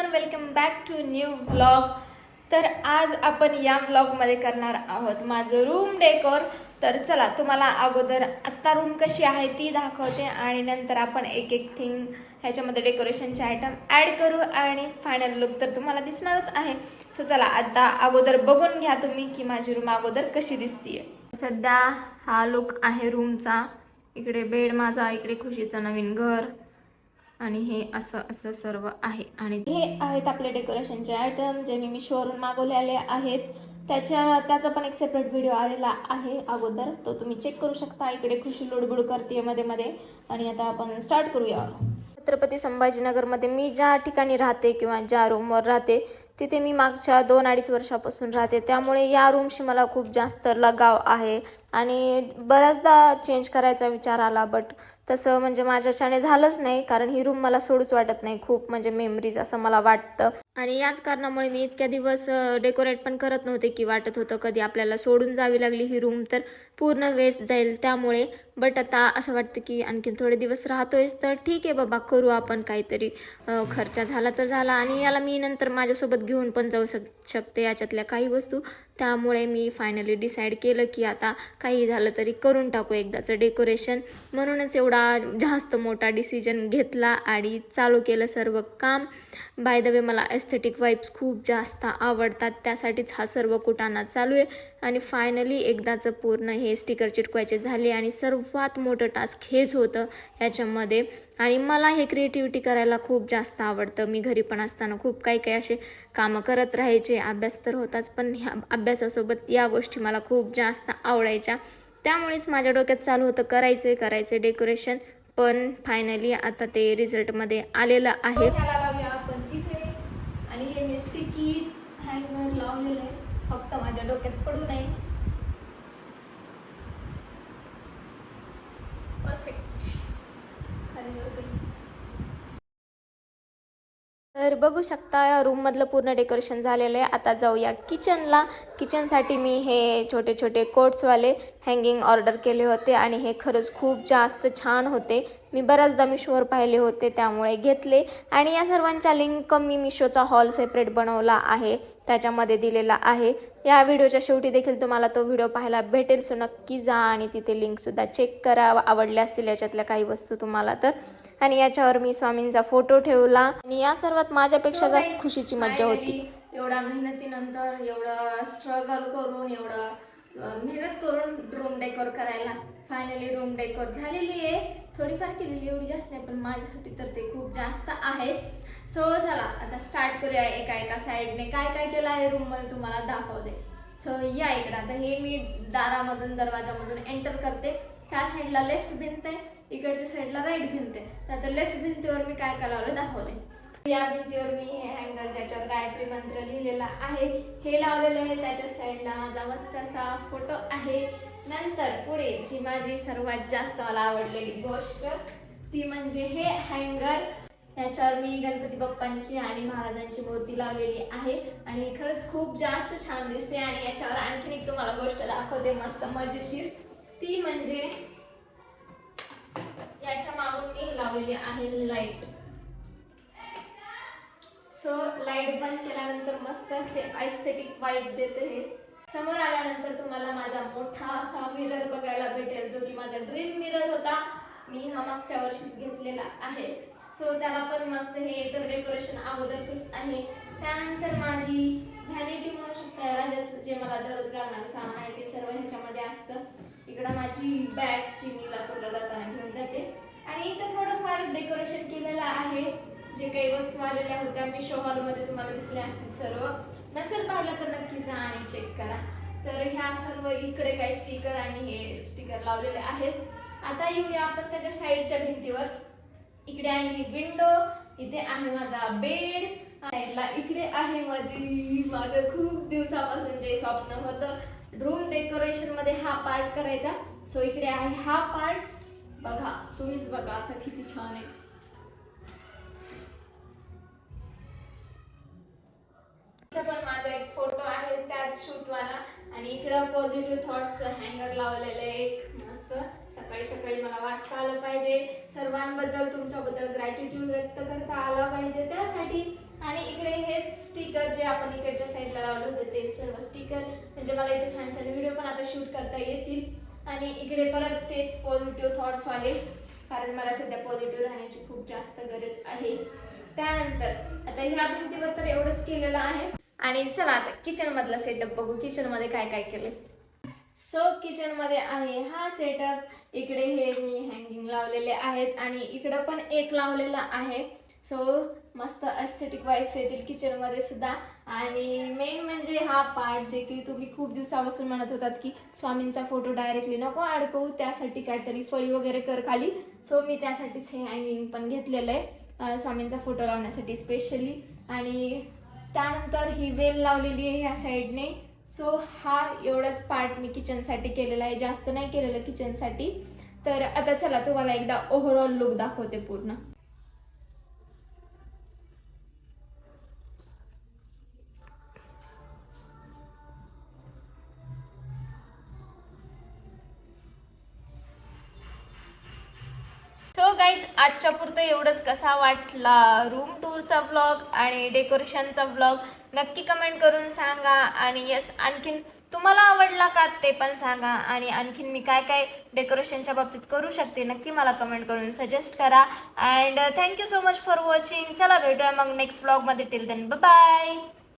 One welcome back to new vlog तर आज आपण या व्लॉगमध्ये करणार आहोत माझं रूम डेकोर तर चला तुम्हाला अगोदर आत्ता रूम कशी आहे ती दाखवते आणि नंतर आपण एक एक थिंग ह्याच्यामध्ये डेकोरेशनचे आयटम ॲड करू आणि फायनल लुक तर तुम्हाला दिसणारच आहे. सो चला आता अगोदर बघून घ्या तुम्ही की माझी रूम अगोदर कशी दिसतीये. सध्या हा लुक आहे रूमचा इकडे बेड माझा इकडे खुशीचं नवीन घर. आणि हे असं असं सर्व आहे. आणि हे आहेत आपले डेकोरेशनचे आयटम जे मी मिशोवरून मागवलेले आहेत. त्याच्या त्याचा पण एक सेपरेट व्हिडिओ आलेला आहे अगोदर. तो तुम्ही चेक करू शकता. इकडे खुशी लुडबुड करते मध्ये मध्ये. आणि आता आपण स्टार्ट करूया. छत्रपती संभाजीनगरमध्ये मी ज्या ठिकाणी राहते किंवा ज्या रूमवर राहते तिथे मी मागच्या दोन अडीच वर्षापासून राहते. त्यामुळे या रूमशी मला खूप जास्त लगाव आहे. आणि बऱ्याचदा चेंज करायचा विचार आला बट तसं म्हणजे माझ्याच्याने झालंच नाही कारण ही रूम मला सोडूच वाटत नाही खूप. म्हणजे मेमरीज असं मला वाटतं. आणि याच कारणामुळे मी इतक्या दिवस डेकोरेट पण करत नव्हते की वाटत होतं कधी आपल्याला सोडून जावी लागली ही रूम तर पूर्ण वेस्ट जाईल. त्यामुळे बट आता असं वाटतं की आणखीन थोडे दिवस राहतोयच तर ठीक आहे बाबा करू आपण काहीतरी. खर्चा खर्च झाला तर झाला आणि याला मी नंतर माझ्यासोबत घेऊन पण जाऊ शक शकते याच्यातल्या काही वस्तू. त्यामुळे मी फायनली डिसाईड केलं की आता काही झालं तरी करून टाकू एकदाचं डेकोरेशन म्हणूनच एवढा जास्त मोठा डिसिजन घेतला आणि चालू केलं सर्व काम. बाय द वे मला एस्थेटिक वाईब्स खूप जास्त आवडतात. त्यासाठीच हा सर्व कुटाणा चालू आहे. आणि फायनली एकदाचं पूर्ण हे स्टिकर चिटकवायचे झाले आणि सर्वात मोठं टास्क हेच होतं ह्याच्यामध्ये. आणि मला हे क्रिएटिव्हिटी करायला खूप जास्त आवडतं. मी घरी पण असताना खूप काही काही असे कामं करत राहायचे. अभ्यास तर होताच पण ह्या अभ्यासासोबत या गोष्टी मला खूप जास्त आवडायच्या. त्यामुळेच माझ्या डोक्यात चालू होतं करायचं करायचं डेकोरेशन पण फायनली आता ते रिझल्टमध्ये आलेलं आहे. हँगर लावलेलं आहे फक्त माझ्या डोक्यात पडू नये. परफेक्ट तर बघू शकता या रूममधलं पूर्ण डेकोरेशन झालेलं आहे. आता जाऊया किचनला किचनसाठी मी हे छोटे छोटे कोट्सवाले हँगिंग ऑर्डर केले होते आणि हे खरंच खूप जास्त छान होते. मी बऱ्याचदा मिशोवर पाहिले होते त्यामुळे घेतले. आणि या सर्वांच्या लिंक मी मिशोचा हॉल सेपरेट बनवला आहे त्याच्यामध्ये दिलेला आहे. या व्हिडिओच्या शेवटी देखील तुम्हाला तो व्हिडिओ पाहायला भेटेल सो नक्की जा आणि तिथे लिंकसुद्धा चेक करा. आवडल्या असतील याच्यातल्या काही वस्तू तुम्हाला तर. आणि याच्यावर मी स्वामींचा फोटो ठेवला. आणि या सर्वात माझ्यापेक्षा जास्त खुशीची मज्जा होती. एवढा मेहनतीनंतर एवढं स्ट्रगल करून एवढं मेहनत करून रूम डेकोर करायला. फायनली रूम डेकोर झालेली आहे. थोडीफार केलेली एवढी जास्त नाही पण माझ्यासाठी तर ते खूप जास्त आहे. सो चला आता स्टार्ट करूया एका एका साईडने काय काय केलं आहे रूममध्ये तुम्हाला दाखवते. सो या इकडं आता हे मी दारामधून दरवाजामधून एंटर करते. त्या साईडला लेफ्ट भिंत आहे इकडच्या साईडला राईट भिंत आहे. तर आता लेफ्ट भिंतीवर मी काय काय लावलं दाखवते. या भिंतीवर मी हे हँगर ज्याच्यावर गायत्री मंत्र लिहिलेला आहे हे लावलेलं आहे. त्याच्या साईडला माझा मस्त असा फोटो आहे. नंतर पुढे जी माझी सर्वात जास्त मला आवडलेली गोष्ट ती म्हणजे हे हँगर त्याच्यावर मी गणपती बाप्पांची आणि महाराजांची मूर्ती लावलेली आहे. आणि खरंच खूप जास्त छान दिसते आणि याच्यावर आणखीन एक तुम्हाला गोष्ट दाखवते मस्त मजेशीर. ती म्हणजे याच्या मागून मी लावलेली आहे लाइट सो लाइट बंद केल्यानंतर मस्त असे आयस्थेटिक वाईब देते हे. समोर आल्यानंतर तुम्हाला माझा मोठा असा मिरर बघायला भेटेल जो की माझा ड्रीम मिरर होता. मी हा मागच्या वर्षीच घेतलेला आहे. सो त्याला पण मस्त हे तर डेकोरेशन अगोदरच आहे. त्यानंतर माझी व्हॅनिटी म्हणू शकता याला जे मला दररोज लागणारं सामान आहे ते सर्व ह्याच्यामध्ये असतं. इकडं माझी बॅगची मी लातूरला जाताना घेऊन जाते. आणि इथं थोडंफार डेकोरेशन केलेलं आहे. जे काही वस्तू आलेल्या होत्या मी शो हॉलमध्ये तुम्हाला दिसल्या असतील सर्व. नसेल पाहिलं तर नक्की जा आणि चेक करा. तर ह्या सर्व इकडे काही स्टिकर आणि हे स्टिकर लावलेले आहेत. आता येऊया आपण त्याच्या साईडच्या भिंतीवर. इकडे आहे ही विंडो इथे आहे माझा बेड साईडला इकडे आहे माझी माझं खूप दिवसापासून जे स्वप्न होतं रूम डेकोरेशनमध्ये हा पार्ट करायचा. सो इकडे आहे हा पार्ट बघा तुम्हीच बघा आता किती छान आहे. इथं पण माझा एक फोटो आहे त्यात शूटवाला आणि इकडं पॉझिटिव्ह थॉट्स हँगर लावलेलं आहे एक मस्त. सकाळी सकाळी मला वाचता आलं पाहिजे. सर्वांबद्दल तुमच्याबद्दल ग्रॅटिट्यूड व्यक्त करता आला पाहिजे त्यासाठी. आणि इकडे हेच स्टिकर जे आपण इकडच्या साईडला लावलं होतं ते सर्व स्टिकर म्हणजे मला इथे छान छान व्हिडिओ पण आता शूट करता येतील. आणि इकडे परत तेच पॉझिटिव्ह थॉट्स वाले. कारण मला सध्या पॉझिटिव्ह राहण्याची खूप जास्त गरज आहे. त्यानंतर आता ह्या भिंतीवर तर एवढंच केलेलं आहे. आणि चला आता किचनमधला सेटअप बघू. किचनमध्ये काय काय केले सो किचनमध्ये आहे हा सेटअप इकडे हे मी हँगिंग लावलेले आहेत आणि इकडं पण एक लावलेला आहे. सो मस्त अस्थेटिक वाईफ्स येतील किचनमध्ये सुद्धा. आणि मेन म्हणजे हा पार्ट जे की तुम्ही खूप दिवसापासून म्हणत होतात की स्वामींचा फोटो डायरेक्टली नको अडकवू त्यासाठी काहीतरी फळी वगैरे कर खाली. सो मी त्यासाठीच हे हँगिंग पण घेतलेलं आहे. स्वामींचा फोटो लावण्यासाठी स्पेशली आणि त्यानंतर ही वेल लावलेली आहे ह्या साईडने. सो हा एवढाच पार्ट मी किचनसाठी केलेला आहे. जास्त नाही केलेलं किचनसाठी तर आता चला तुम्हाला एकदा ओव्हरऑल लुक दाखवते पूर्ण. गाईज आजच्या पुरतं एवढंच. कसा वाटला रूम टूरचा ब्लॉग आणि डेकोरेशनचा ब्लॉग नक्की कमेंट करून सांगा. आणि यस आणखीन तुम्हाला आवडला का ते पण सांगा. आणि आणखीन मी काय काय डेकोरेशनच्या बाबतीत करू शकते नक्की मला कमेंट करून सजेस्ट करा. And thank you so much for watching चला भेटूया मग नेक्स्ट ब्लॉगमध्ये टिल देन बाय